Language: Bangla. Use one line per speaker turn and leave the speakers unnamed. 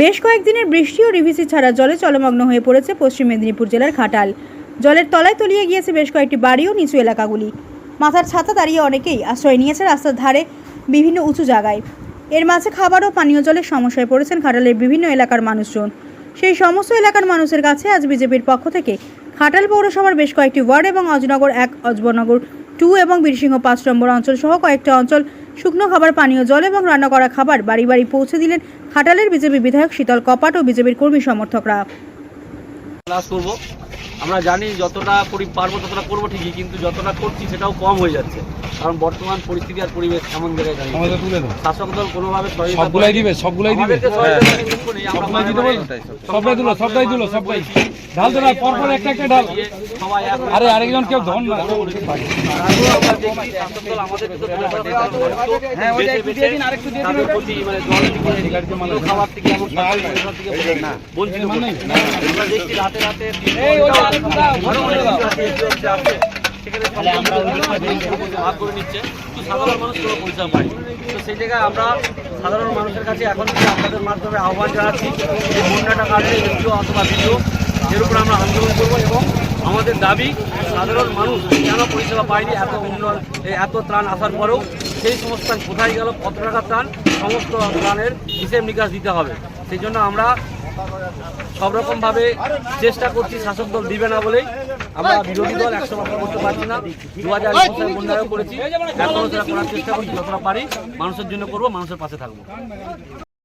বেশ কয়েকদিনের বৃষ্টি ও রিভিসি ছাড়া জলে চলমগ্ন হয়ে পড়েছে পশ্চিম মেদিনীপুর জেলার ঘাটাল। জলের তলায় তলিয়ে গিয়েছে বেশ কয়েকটি বাড়ি ও নিচু এলাকাগুলি। মাথার ছাতা দাঁড়িয়ে অনেকেই আশ্রয় নিয়েছে রাস্তার ধারে বিভিন্ন উঁচু জায়গায়। এর মাঝে খাবার ও পানীয় জলের সমস্যায় পড়েছেন ঘাটালের বিভিন্ন এলাকার মানুষজন। সেই সমস্ত এলাকার মানুষের কাছে আজ বিজেপির পক্ষ থেকে খাটাল পৌরসভার বেশ কয়েকটি ওয়ার্ড এবং অজনগর এক, অজবনগর টু এবং বীরসিংহ পাঁচ নম্বর অঞ্চল সহ কয়েকটা অঞ্চল শুকনো খাবার, পানীয় জল এবং রান্না করা খাবার বাড়ি বাড়ি পৌঁছে দিলেন খাটালের বিজেপি বিধায়ক শীতল কপাট ও বিজেপির কর্মী সমর্থকরা।
আমরা জানি যতটা পরি পারব ততটা করব ঠিকই, কিন্তু যতটা করছি সেটাও কম হয়ে যাচ্ছে। কারণ বর্তমান পরিস্থিতি আর পরিবেশ এমন জায়গায়
আমাদের তুলে দাও।
শাসক দল কোনোভাবে সহযোগিতা
সবগুলাই দিবে সবগুলাই দিবে।
আমরা
সবগুলাই দিতে
বারে
সবটাই সবটাই ঢাল তো না পরপর একটা একটা ঢাল।
হয়ে
আরে আরেকজন কেউ ধন না।
দল তাদের প্রতি মানে জল থেকে শুকনো খাবার থেকে এমন সব থেকে বঞ্চিত করছে। আমরা দেখছি রাতে রাতে। ভাগ করে নিচ্ছে। কিন্তু সাধারণ মানুষ কোনো পরিষেবা পায় তো সেই জায়গায় আমরা সাধারণ মানুষের কাছে এখন থেকে আপনাদের মাধ্যমে আহ্বান জানাচ্ছি যে বন্যাটা কাটলে এসডিও অথবা বিডিও এর উপর আমরা আন্দোলন করব এবং আমাদের দাবি, সাধারণ মানুষ কেন পরিষেবা পায়নি, এত উন্নয়ন এত ত্রাণ আসার পরেও সেই সমস্ত কোথায় গেল, কত টাকা ত্রাণ, সমস্ত ত্রাণের হিসেব নিকাশ দিতে হবে। সেই জন্য আমরা সব রকমভাবে চেষ্টা করছি, শাসক দল দিবে না বলেই আমরা বিরোধী দল একশো বছর করতে পারছি না। দু হাজার একুশে বন্যায়ও করেছি এখনও তারা করার চেষ্টা করছি? যতটা পারি মানুষের জন্য করব মানুষের পাশে থাকব।